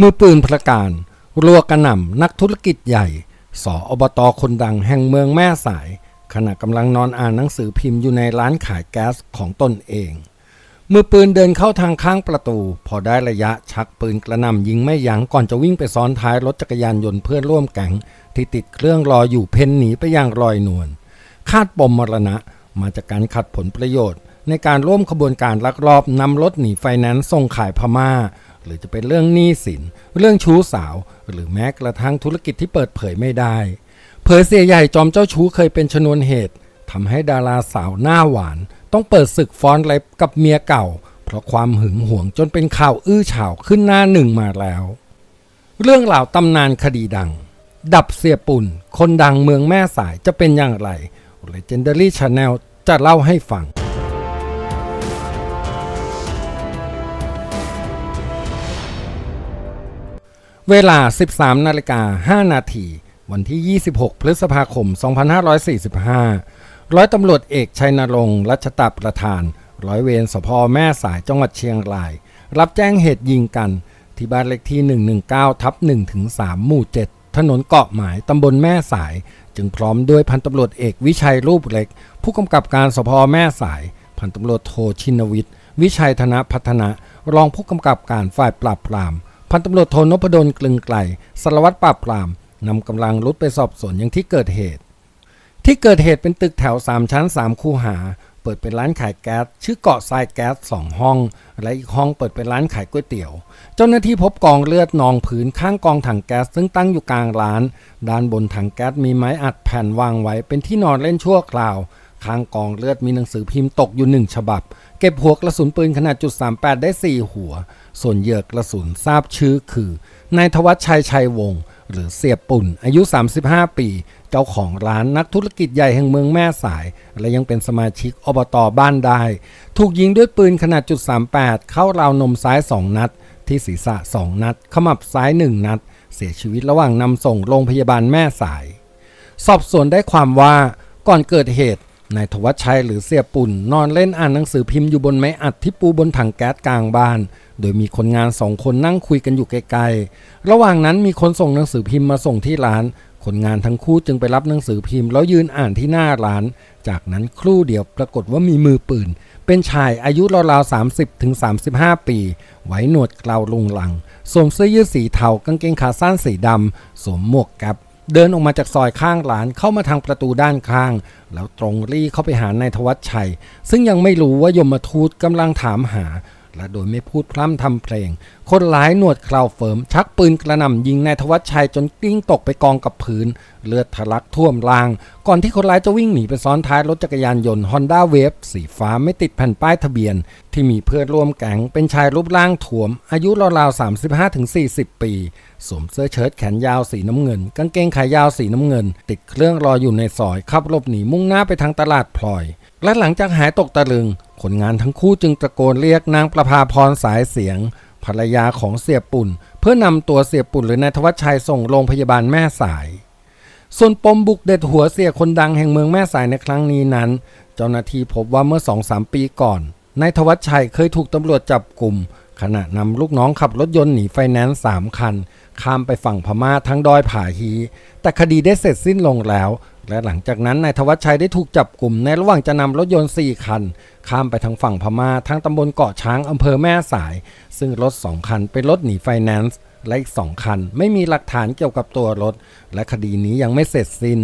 มือปืนประการ รัวกระหน่ำนักธุรกิจใหญ่ สออบตคนดังแห่งเมืองแม่สาย ขณะกำลังนอนอ่านหนังสือพิมพ์อยู่ในร้านขายแก๊สของตนเอง มือปืนเดินเข้าทางข้างประตู พอได้ระยะชักปืนกระหน่ำยิงไม่ยั้งก่อนจะวิ่งไปซ้อนท้ายรถจักรยานยนต์เพื่อนร่วมแก๊งที่ติดเครื่องรออยู่เพ่นหนีไปอย่างลอยนวลคาดปมมรณะมาจากการขัดผลประโยชน์ ในการร่วมขบวนการลักลอบนำรถหนีไฟแนนซ์ส่งขายพม่า หรือจะเป็นเรื่องหนี้สิน เรื่องชู้สาว หรือแม้กระทั่งธุรกิจที่เปิดเผยไม่ได้ เผยเสียใหญ่จอมเจ้าชู้เคยเป็นชนวนเหตุทำให้ดาราสาวหน้าหวาน ต้องเปิดศึกฟ้อนเล็บกับเมียเก่า เพราะความหึงหวงจนเป็นข่าวอื้อฉาวขึ้นหน้าหนึ่งมาแล้ว เรื่องราวตำนานคดีดัง ดับเสียปุ่น คนดังเมืองแม่สายจะเป็นอย่างไร Legendary Channel จะเล่าให้ฟัง เวลา 13 นาฬิกา 5 นาที วันที่ 26 พฤษภาคม 2545 ร้อยตำรวจเอกชัยนรงค์รัชตาประธาน ร้อยเวรสพแม่สายจังหวัดเชียงราย รับแจ้งเหตุยิงกัน ที่บ้านเลขที่ 119 ทับ1ถึง3หมู่ 7 ถนนเกาะหมายตำบลแม่สาย จึงพร้อมด้วยพันตำรวจเอกวิชัยรูปเล็ก ผู้กำกับการสพแม่สาย พันตำรวจโทชินวิทย์ วิชัยธนพัฒนะ รองผู้กำกับการฝ่ายปราบปราม พันตำรวจโทนพดลกลึงไกลสารวัตรปราบปรามนำกำลังรุดไปสอบสวนยังที่เกิดเหตุ ที่เกิดเหตุเป็นตึกแถว 3 ชั้น 3 คูหา เปิดเป็นร้านขายแก๊ส ชื่อเกาะทรายแก๊ส2ห้อง และอีกห้องเปิดเป็นร้านขายก๋วยเตี๋ยว เจ้าหน้าที่พบกองเลือดนองผืนข้างกองถังแก๊สซึ่งตั้งอยู่กลางร้าน ด้านบนถังแก๊สมีไม้อัดแผ่นวางไว้เป็นที่นอนเล่นชั่วคราว ข้างกองเลือดมีหนังสือพิมพ์ตกอยู่หนึ่งฉบับ เก็บหัวกระสุนปืนขนาดจุด38 ได้ 4 หัว ส่วนเหยื่อกระสุนทราบชื่อคือนายทวัชชัยชัยวงศ์หรือเสียปุ่น อายุ 35 ปี เจ้าของร้านนักธุรกิจใหญ่แห่งเมืองแม่สาย และยังเป็นสมาชิกอบตบ้านได้ ถูกยิงด้วยปืนขนาดจุด38 เข้าราวนมซ้าย 2 นัด ที่ศีรษะ 2 นัด ขมับซ้าย 1 นัด เสียชีวิตระหว่างนำส่งโรงพยาบาลแม่สาย สอบสวนได้ความว่าก่อนเกิดเหตุ นายทวัชชัยหรือเสียปุ่น นอนเล่นอ่านหนังสือพิมพ์อยู่บนไม้อัดที่ปูบนถังแก๊สกลางบ้าน โดยมีคนงานสองคนนั่งคุยกันอยู่ไกลๆ ระหว่างนั้นมีคนส่งหนังสือพิมพ์มาส่งที่ร้าน คนงานทั้งคู่จึงไปรับหนังสือพิมพ์แล้วยืนอ่านที่หน้าร้าน จากนั้นครู่เดียวปรากฏว่ามีมือปืน เป็นชายอายุราวๆ30ถึง35ปี ไว้หนวดเคราลุงหลังสวมเสื้อยืดสีเทากางเกงขาสั้นสีดำสวมหมวกแก๊ป เดินออกมาจากซอยข้างร้านเข้ามาทางประตูด้านข้าง แล้วตรงรีเข้าไปหานายทวัชชัย ซึ่งยังไม่รู้ว่ายมทูตกำลังถามหา และโดยไม่พูดพร่ำทำเพลง คนร้ายหนวดคราวเฟิร์ม ชักปืนกระหน่ำยิงนายทวัชชัยจนกลิ้งตกไปกองกับพื้น เลือดทะลักท่วมราง ก่อนที่คนร้ายจะวิ่งหนีไปซ้อนท้ายรถจักรยานยนต์ Honda Wave สีฟ้าไม่ติดแผ่นป้ายทะเบียน ที่มีเพื่อนร่วมแก๊งเป็นชายรูปร่างถ่วม อายุราวๆ35-40 ปี สวมเสื้อเชิ้ตแขนยาวสีน้ำเงิน กางเกงขายาวสีน้ำเงิน ติดเครื่องรออยู่ในซอยขับหลบหนีมุ่งหน้าไปทางตลาดพลอย และหลังจากหายตกตะลึงคนงานทั้งคู่จึงตะโกนเรียกนางประภาพรสายเสียง ภรรยาของเสียปุ่น เพื่อนำตัวเสียปุ่นหรือนายทวัชชัยส่งโรงพยาบาลแม่สาย ส่วนปมบุกเด็ดหัวเสียคนดังแห่งเมืองแม่สายในครั้งนี้นั้น เจ้าหน้าที่พบว่าเมื่อสองสามปีก่อนนายทวัชชัยเคยถูกตำรวจจับกลุ่มขณะนำลูกน้องขับรถยนต์หนีไฟแนนซ์สามคัน ข้ามไปฝั่งพม่าทั้งดอยผาฮี แต่คดีได้เสร็จสิ้นลงแล้ว และหลังจากนั้นนายทวัชชัยได้ถูกจับกลุ่มในระหว่างจะนำรถยนต์ 4 คัน ข้ามไปทางฝั่งพม่าทางตำบลเกาะช้างอำเภอแม่สาย ซึ่งรถ 2 คันเป็นรถหนีไฟแนนซ์และอีก 2 คัน ไม่มีหลักฐานเกี่ยวกับตัวรถ และคดีนี้ยังไม่เสร็จสิ้น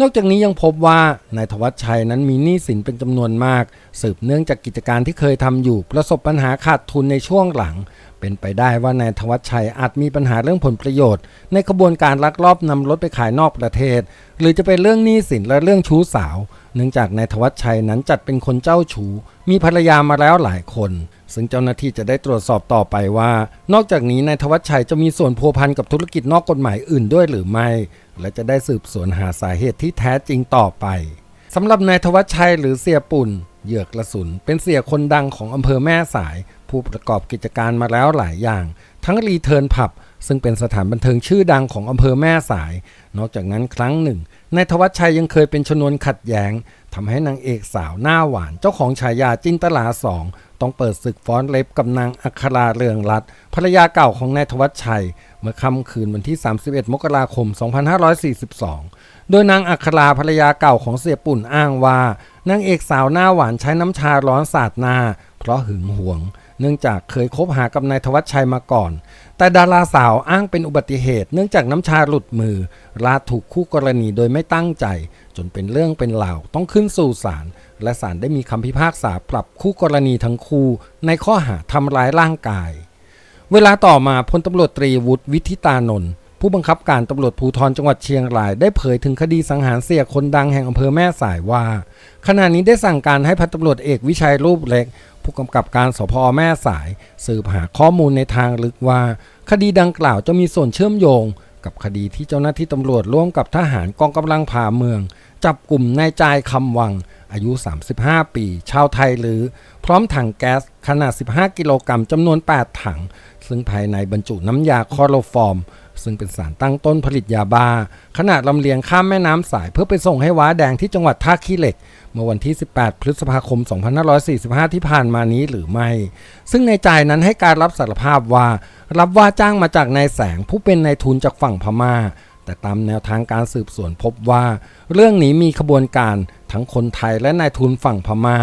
นอกจากนี้ยังพบว่านายทวัชชัยนั้นมีหนี้สินเป็นจำนวนมาก สืบเนื่องจากกิจการที่เคยทำอยู่ประสบปัญหาขาดทุนในช่วงหลัง เป็นไปได้ว่านายทวัชชัยอาจมีปัญหาเรื่องผลประโยชน์ ในกระบวนการลักลอบนำรถไปขายนอกประเทศ หรือจะเป็นเรื่องหนี้สินและเรื่องชู้สาว เนื่องจากนายทวัชชัยนั้นจัดเป็นคนเจ้าชู้มีภรรยามาแล้วหลายคน ซึ่งเจ้าหน้าที่จะได้ตรวจสอบต่อไปว่า นอกจากนี้นายทวัชชัยจะมีส่วนพัวพันกับธุรกิจนอกกฎหมายอื่นด้วยหรือไม่ และจะได้สืบสวนหาสาเหตุที่แท้จริงต่อไปสำหรับนายทวัชชัยหรือเสียปุ่น เหยือกระสุน เป็นเสียคนดังของอำเภอแม่สาย ผู้ประกอบกิจการมาแล้วหลายอย่างททั้งรีเทิร์นผับซึ่งเป็นสถานบันเทิงชื่อดังของอำเภอแม่สาย นอกจากนั้นครั้งหนึ่งนายธวัชชัยยังเคยเป็นชนวนขัดแย้ง ทำให้นางเอกสาวหน้าหวาน เจ้าของฉายาจินตลาสองต้องเปิดศึกฟ้อนเล็บกับนางอัคราเรืองรัตน์ภรรยาเก่าของนายธวัชชัย เมื่อค่ำคืนวันที่ 31 มกราคม 2542 โดยนางอัคราภรรยาเก่าของเสียปุ่นอ้างว่านางเอกสาวหน้าหวานใช้น้ำชาร้อนสาดหน้า เพราะหึงหวง เนื่องจากเคยคบหากับนายธวัชชัยมาก่อน แต่ดาราสาวอ้างเป็นอุบัติเหตุ เนื่องจากน้ำชาหลุดมือลาถูกคู่กรณีโดยไม่ตั้งใจ จนเป็นเรื่องเป็นราวต้องขึ้นสู่ศาลและศาลได้มีคำพิพากษาปรับคู่กรณีทั้งคู่ในข้อหาทำร้ายร่างกาย เวลาต่อมาพลตำรวจตรีวุฒิวิทิตานนท์ผู้บังคับการตำรวจภูธรจังหวัดเชียงราย ได้เผยถึงคดีสังหารเสียคนดังแห่งอำเภอแม่สายว่า ขณะนี้ได้สั่งการให้พันตำรวจเอกวิชัยรูปเล็ก ผู้กำกับการสพแม่สาย สืบหาข้อมูลในทางลึกว่า คดีดังกล่าวจะมีส่วนเชื่อมโยง กับคดีที่เจ้าหน้าที่ตำรวจร่วมกับทหารกองกำลังผ่าเมือง จับกลุ่มนายจายคำวัง อายุ 35 ปี ชาวไทยหรือ พร้อมถังแก๊สขนาด 15 กิโลกรัมจำนวน 8 ถัง ซึ่งภายในบรรจุน้ำยาคลอโรฟอร์ม ซึ่งเป็นสารตั้งต้นผลิตยาบ้า ขนาดลำเลียงข้ามแม่น้ำสายเพื่อไปส่งให้ว้าแดงที่จังหวัดท่าขี้เหล็ก เมื่อวันที่ 18 พฤษภาคม 2545 ที่ผ่านมานี้หรือไม่ ซึ่งในจ่ายนั้นให้การรับสารภาพว่า รับว่าจ้างมาจากนายแสงผู้เป็นนายทุนจากฝั่งพม่า แต่ตามแนวทางการสืบสวนพบว่า เรื่องนี้มีขบวนการทั้งคนไทยและนายทุนฝั่งพม่า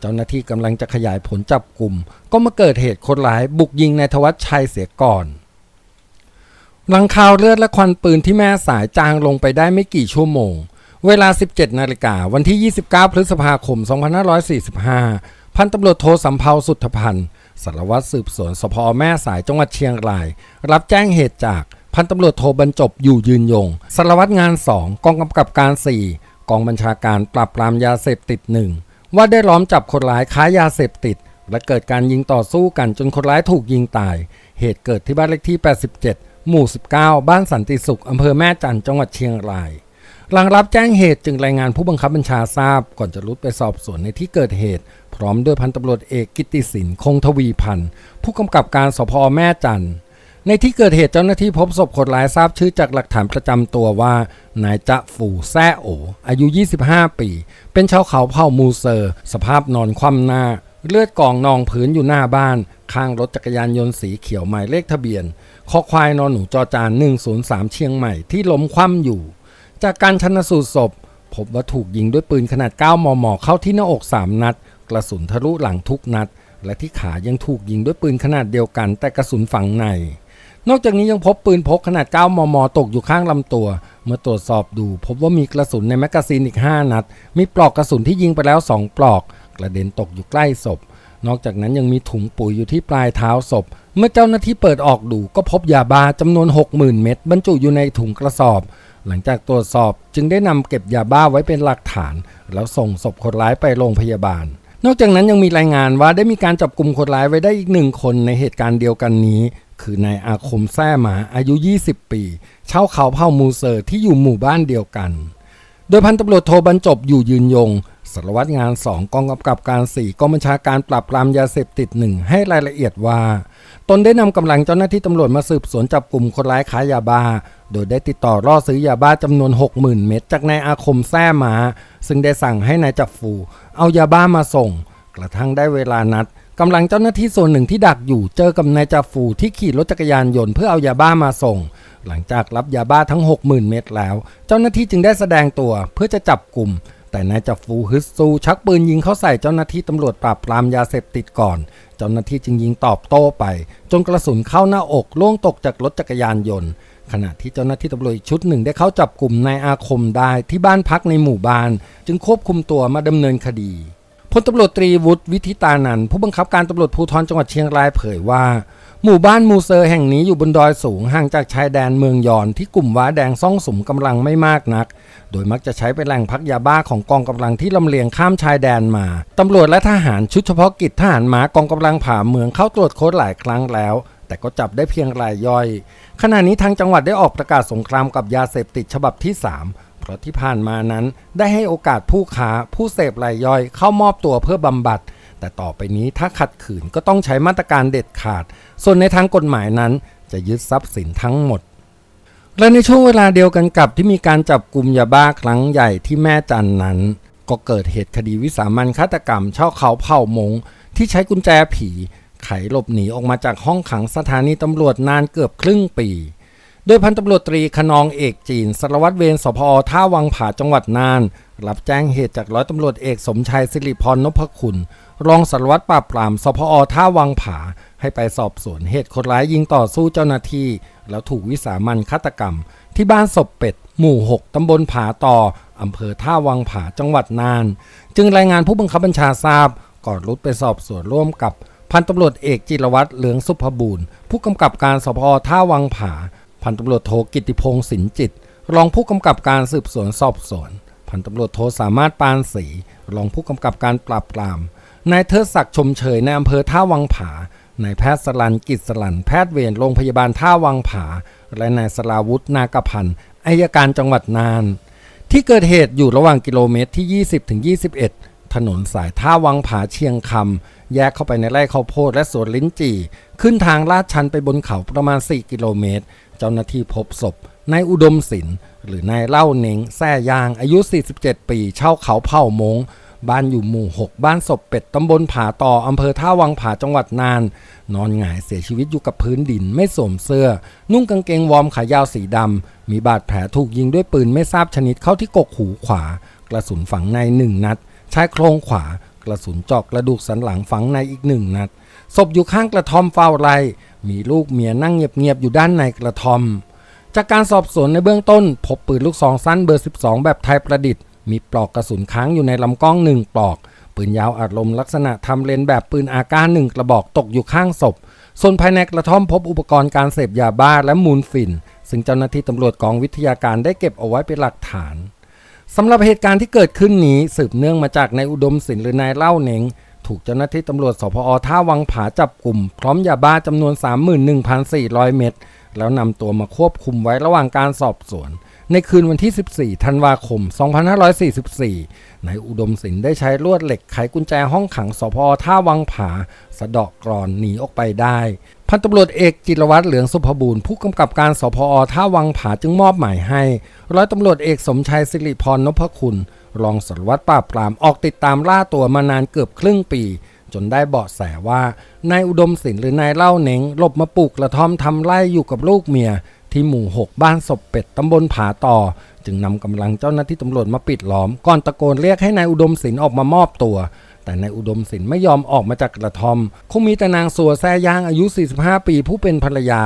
เจ้าหน้าที่กำลังจะขยายผลจับกลุ่ม ก็มาเกิดเหตุคนร้ายบุกยิงนายธวัชชัยเสียก่อน หลังข่าวเลือดและควันปืนที่แม่สายจางลงไปได้ไม่กี่ชั่วโมง เวลา 17 นาฬิกาวันที่ 29 พฤษภาคม 2545 พันตำรวจโทสำเภาสุทธพันธ์สารวัตรสืบสวนสพแม่สายจังหวัดเชียงราย รับแจ้งเหตุจากพันตำรวจโทบรรจบอยู่ยืนยงสารวัตรงาน 2 กองกำกับการ 4 กองบัญชาการปราบปรามยาเสพติดหนึ่งว่าได้ล้อมจับคนร้ายค้ายาเสพติด และเกิดการยิงต่อสู้กันจนคนร้ายถูกยิงตาย เหตุเกิดที่บ้านเลขที่ 87 หมู่ 19 บ้านสันติสุขอำเภอแม่จันจังหวัดเชียงราย หลังรับแจ้งเหตุจึงรายงานผู้บังคับบัญชาทราบ ก่อนจะรุดไปสอบสวนในที่เกิดเหตุ พร้อมด้วยพันตำรวจเอกกิติสินคงทวีพันธ์ผู้กำกับการสพแม่จันทร์ในที่เกิดเหตุเจ้าหน้าที่พบศพคนร้ายทราบชื่อจากหลักฐานประจำตัวว่า นายจะฝูแซ่โอ อายุ 25 ปี เป็นชาวเขาเผ่ามูเซอร์ สภาพนอนคว่ำหน้า เลือดกองนองพื้นอยู่หน้าบ้าน ข้างรถจักรยานยนต์สีเขียวหมายเลขทะเบียน คอควายนอนหนูจอจาน 103 เชียงใหม่ที่ล้มคว่ำอยู่ จากการชันสูตรศพ พบว่าถูกยิงด้วยปืนขนาด 9 มม เข้าที่หน้าอก 3 นัด กระสุนทะลุหลังทุกนัด และที่ขายังถูกยิงด้วยปืนขนาดเดียวกัน แต่กระสุนฝังใน นอกจากนี้ยังพบปืนพกขนาด 9 มม ตกอยู่ข้างลำตัว เมื่อตรวจสอบดู พบว่ามีกระสุนในแมกกาซีนอีก 5 นัด มีปลอกกระสุนที่ยิงไปแล้ว 2 ปลอก กระเด็นตกอยู่ใกล้ศพ นอกจากนั้นยังมีถุงปุ๋ยอยู่ที่ปลายเท้าศพ เมื่อเจ้าหน้าที่เปิดออกดูก็พบยาบ้าจำนวน 60,000 เม็ดบรรจุอยู่ในถุงกระสอบ หลังจากตรวจสอบจึงได้นำเก็บยาบ้าไว้เป็นหลักฐาน แล้วส่งศพคนร้ายไปโรงพยาบาล นอกจากนั้นยังมีรายงานว่าได้มีการจับกลุ่มคนร้ายไว้ได้อีกหนึ่งคนในเหตุการณ์เดียวกันนี้ คือนายอาคมแท้หมาอายุ 20 ปี เช่าเขาเผ่ามูเซอร์ที่อยู่หมู่บ้านเดียวกัน โดยพันตำรวจโทบรรจบอยู่ยืนยงสารวัตรงาน 2 กองกำกับการ 4กองบัญชาการปราบปรามยาเสพติดหนึ่งให้รายละเอียดว่า ตนได้นำกำลังเจ้าหน้าที่ตำรวจมาสืบสวนจับกลุ่มคนร้ายค้ายาบ้า โดยได้ติดต่อล่อซื้อยาบ้าจำนวน 60,000 เม็ดจากนายอาคมแท้มา ซึ่งได้สั่งให้นายจับฟู เอายาบ้ามาส่ง กระทั่งได้เวลานัดกำลังเจ้าหน้าที่ส่วนหนึ่งที่ดักอยู่เจอกับนายจาฟูที่ขี่รถจักรยานยนต์เพื่อเอายาบ้ามาส่ง หลังจากรับยาบ้าทั้ง 60,000 เม็ดแล้ว เจ้าหน้าที่จึงได้แสดงตัวเพื่อจะจับกลุ่ม แต่นายจับฟูฮึดซูชักปืนยิงเข้าใส่เจ้าหน้าที่ตำรวจปราบปรามยาเสพติดก่อน เจ้าหน้าที่จึงยิงตอบโต้ไป จนกระสุนเข้าหน้าอกล่วงตกจากรถจักรยานยนต์ ขณะที่เจ้าหน้าที่ตำรวจชุดหนึ่งได้เข้าจับกลุ่มนายอาคมได้ที่บ้านพักในหมู่บ้าน จึงควบคุมตัวมาดำเนินคดี พลตำรวจตรีวุฒิวิทิตานันท์ผู้บังคับการตำรวจภูธรจังหวัดเชียงรายเผยว่า หมู่บ้านมูเซอร์แห่งนี้อยู่บนดอยสูงห่างจากชายแดนเมืองยอนที่กลุ่มว้าแดงซ่องสุมกำลังไม่มากนัก โดยมักจะใช้เป็นแหล่งพักยาบ้าของกองกำลังที่ลำเลียงข้ามชายแดนมาตำรวจและทหารชุดเฉพาะกิจทหารม้ากองกำลังผ่าเมืองเข้าตรวจค้นหลายครั้งแล้วแต่ก็จับได้เพียงรายย่อย ขณะนี้ทางจังหวัดได้ออกประกาศสงครามกับยาเสพติดฉบับที่ 3 เพราะที่ผ่านมานั้นได้ให้โอกาสผู้ค้าผู้เสพรายย่อยเข้ามอบตัวเพื่อบำบัด แต่ต่อไปนี้ถ้าขัดขืนก็ต้องใช้มาตรการเด็ดขาด ส่วนในทางกฎหมายนั้น จะยึดทรัพย์สินทั้งหมด และในช่วงเวลาเดียวกันกับที่มีการจับกลุ่มยาบ้าครั้งใหญ่ที่แม่จันนั้น ก็เกิดเหตุคดีวิสามันฆาตกรรมเช่าเขาเผ่ามง ที่ใช้กุญแจผีไขหลบหนีออกมาจากห้องขังสถานีตำรวจนานเกือบครึ่งปี ดยพันตำรวจตรีขนองเอกจีนสารวัตรเวรสพอท่าวังผาจังหวัดน่าน รับแจ้งเหตุจากร้อยตำรวจเอกสมชายสิริพรนพคุณ รองสารวัตรปราบปรามสพอท่าวังผา ให้ไปสอบสวนเหตุคนร้ายยิงต่อสู้เจ้าหน้าที่ แล้วถูกวิสามันฆาตกรรม ที่บ้านศพเป็ด หมู่ 6 ตำบลผาต่ออำเภอท่าวังผาจังหวัดน่าน จึงรายงานผู้บังคับบัญชาทราบ ก่อนรุดไปสอบสวนร่วมกับพันตำรวจเอกจิรวัตรเหลืองสุภบูรณ์ผู้กำกับการสพท่าวังผา พันตำรวจโทกิติพงศ์สินจิต รองผู้กำกับการสืบสวนสอบสวน พันตำรวจโทสามารถปานศรีรองผู้กำกับการปราบปรามนายเทิดศักดิ์ชมเชยในอำเภอท่าวังผานายแพทย์สลันกิจสลันแพทย์เวรโรงพยาบาลท่าวังผา และนายสลาวุฒินากพันธ์อายการจังหวัดน่าน ที่เกิดเหตุอยู่ระหว่างกิโลเมตรที่ 20ถึง21 ถนนสายท่าวังผาเชียงคำแยกเข้าไปในไร่ข้าวโพดและสวนลิ้นจี่ ขึ้นทางลาดชันไปบนเขาประมาณ 4 กิโลเมตร เจ้าหน้าที่พบศพนายอุดมศิลป์หรือนายเล่าเนงแซ่ยางอายุ 47 ปี เช่าเขาเผ่ามงบ้านอยู่หมู่ 6 บ้านศพเป็ดตำบลผาต่ออำเภอท่าวังผาจังหวัดน่าน นอนหงายเสียชีวิตอยู่กับพื้นดินไม่สวมเสื้อ นุ่งกางเกงวอร์มขายาวสีดำ มีบาดแผลถูกยิงด้วยปืนไม่ทราบชนิดเข้าที่กกหูขวา กระสุนฝังในหนึ่งนัดชายโครงขวา กระสุนเจาะกระดูกสันหลังฝังในอีกหนึ่งนัดศพอยู่ข้างกระท่อมเฝ้าไร่ มีลูกเมียนั่งเงียบๆอยู่ด้านในกระท่อม จากการสอบสวนในเบื้องต้น พบปืนลูกซองสั้นเบอร์ 12 แบบไทยประดิษฐ์ มีปลอกกระสุนค้างอยู่ในลำกล้องหนึ่งปลอก ปืนยาวอัดลมลักษณะทำเลนแบบปืนอาก้าหนึ่งกระบอกตกอยู่ข้างศพ ส่วนภายในกระท่อมพบอุปกรณ์การเสพยาบ้าและมูลฝิ่น ซึ่งเจ้าหน้าที่ตำรวจกองวิทยาการได้เก็บเอาไว้เป็นหลักฐานสำหรับเหตุการณ์ที่เกิดขึ้นนี้สืบเนื่องมาจากนายอุดมศิลป์หรือนายเล่าเนง ถูกเจ้าหน้าที่ตำรวจสพอท่าวังผาจับกลุ่ม พร้อมยาบ้าจำนวน 31,400 เม็ดแล้วนำตัวมาควบคุมไว้ระหว่างการสอบสวน ในคืนวันที่ 14 ธันวาคม 2544 นายอุดมศิลป์ได้ใช้ลวดเหล็กไขกุญแจห้องขังสพท่าวังผา สะดาะกรอนหนีออกไปได้ พันตำรวจเอกจิรวัตรเหลืองสุภบูรณ์ผู้กำกับการสพอท่าวังผาจึงมอบหมายให้ ร้อยตำรวจเอกสมชัยสิริพรนพคุณ รองสารวัตรปราบปรามออกติดตามล่าตัวมานานเกือบครึ่งปี จนได้เบาะแสว่านายอุดมศิลป์หรือนายเล่าเน้งหลบมาปลูกกระท่อมทำไร่อยู่กับลูกเมีย ที่หมู่ 6 บ้านศพเป็ดตำบลผาต่อ จึงนำกำลังเจ้าหน้าที่ตำรวจมาปิดล้อม ก่อนตะโกนเรียกให้นายอุดมศิลป์ออกมามอบตัวแต่นายอุดมศิลป์ไม่ยอมออกมาจากกระท่อม คงมีแต่นางสัวแซ่ย่างอายุ 45 ปีผู้เป็นภรรยา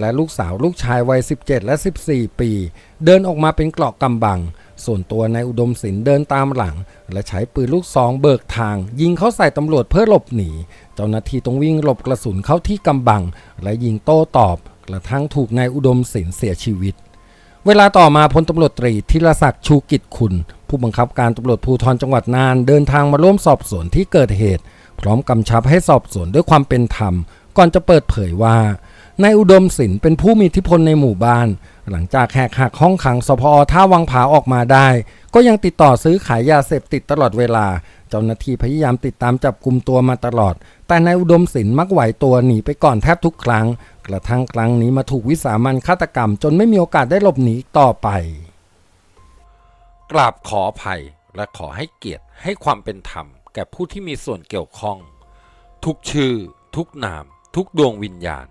และลูกสาวลูกชายวัย 17 และ 14 ปี เดินออกมาเป็นเกราะกำบัง ส่วนตัวนายอุดมศิลป์เดินตามหลัง และใช้ปืนลูกซองเบิกทาง ยิงเข้าใส่ตำรวจเพื่อหลบหนี เจ้าหน้าที่ต้องวิ่งหลบกระสุนเข้าที่กำบัง และยิงโต้ตอบ กระทั่งถูกนายอุดมศิลป์เสียชีวิต เวลาต่อมาพลตำรวจตรีธีรศักดิ์ชูกิจคุณ ผู้บังคับการตำรวจภูธรจังหวัดน่านเดินทางมาร่วมสอบสวนที่เกิดเหตุ พร้อมกำชับให้สอบสวนด้วยความเป็นธรรม ก่อนจะเปิดเผยว่า นายอุดมศิลป์เป็นผู้มีอิทธิพลในหมู่บ้าน หลังจากแหกหักห้องขังสพอท่าวังผาออกมาได้ ก็ยังติดต่อซื้อขายยาเสพติดตลอดเวลา เจ้าหน้าที่พยายามติดตามจับกลุ่มตัวมาตลอด แต่นายอุดมศิลป์มักไหวตัวหนีไปก่อนแทบทุกครั้ง กระทั่งครั้งนี้มาถูกวิสามันฆาตกรรม จนไม่มีโอกาสได้หลบหนีต่อไป กราบขออภัยและขอให้เกียรติให้ความเป็นธรรม แก่ผู้ที่มีส่วนเกี่ยวข้อง ทุกชื่อ ทุกนาม ทุกดวงวิญญาณ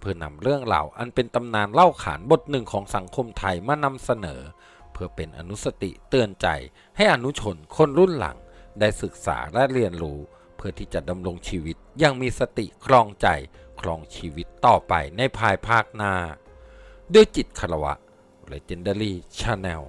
เพื่อนำเรื่องราอันเป็นตำนานเล่าขานบทหนึ่งของสังคมไทยมานำเสนอ เพื่อเป็นอนุสติเตือนใจให้อนุชนคนรุ่นหลัง ได้ศึกษาและเรียนรู้ เพื่อที่จะดำรงชีวิตอยังมีสติครองใจครองชีวิตต่อไปในภายภาคหน้า ด้วยจิตคารวะ Legendary Channel